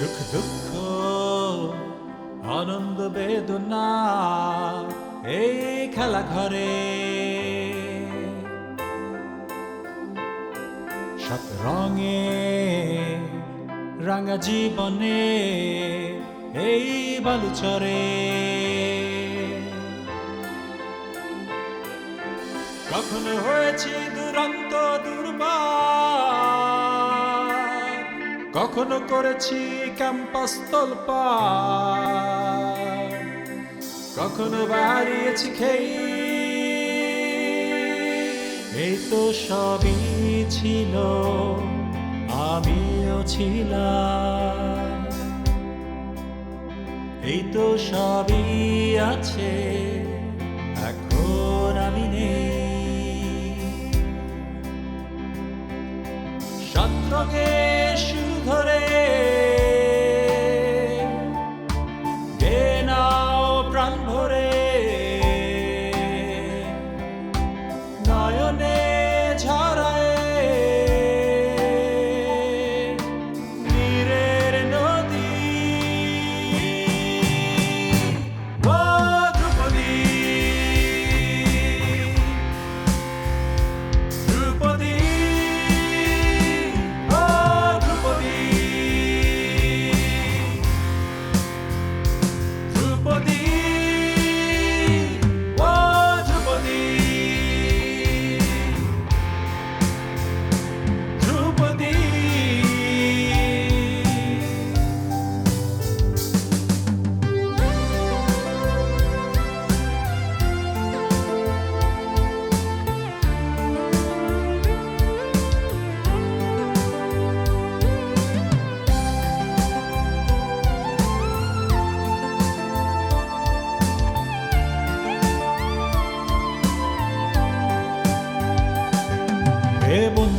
সুখ দুঃখ আনন্দ বেদনা এই খেলা ঘরে। সাত রঙে, রাঙা জীবনে এই বালুচরে। কখনো হয়েছি দুরন্ত দুর্বার কখনো করেছি ক্যাম্পাস তোলপার কখনো বাড়িয়েছি খেই। এই তো সবই ছিল, আমিও ছিলাম। এই তো সবই আছে।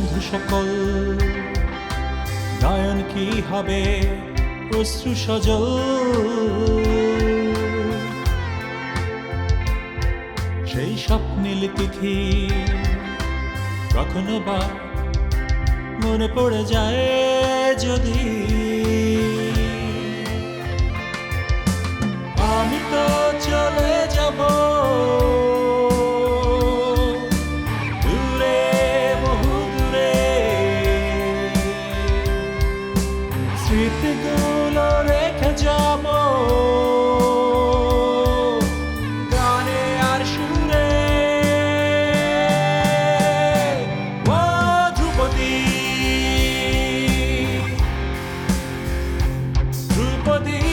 বন্ধু সকল নয়ন কি হবে অশ্রু সজল? সেই স্বপ্নীল তিথি কখনো বা মনে পড়ে যায় যদি for.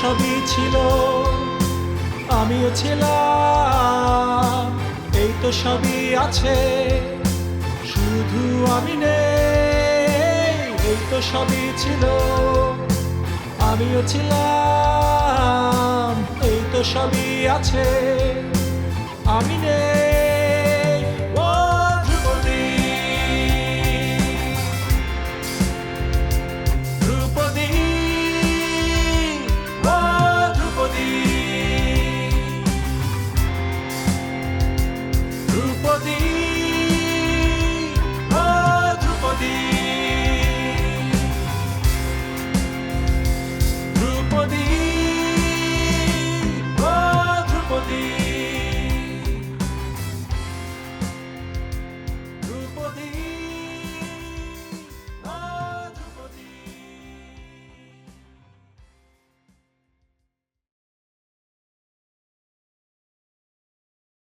সবই ছিল, আমিও ছিলাম, এই তো সবই আছে, শুধু আমি নেই, এই তো সবই ছিল, আমিও ছিলাম, এই তো সবই আছে, আমি নেই। podía.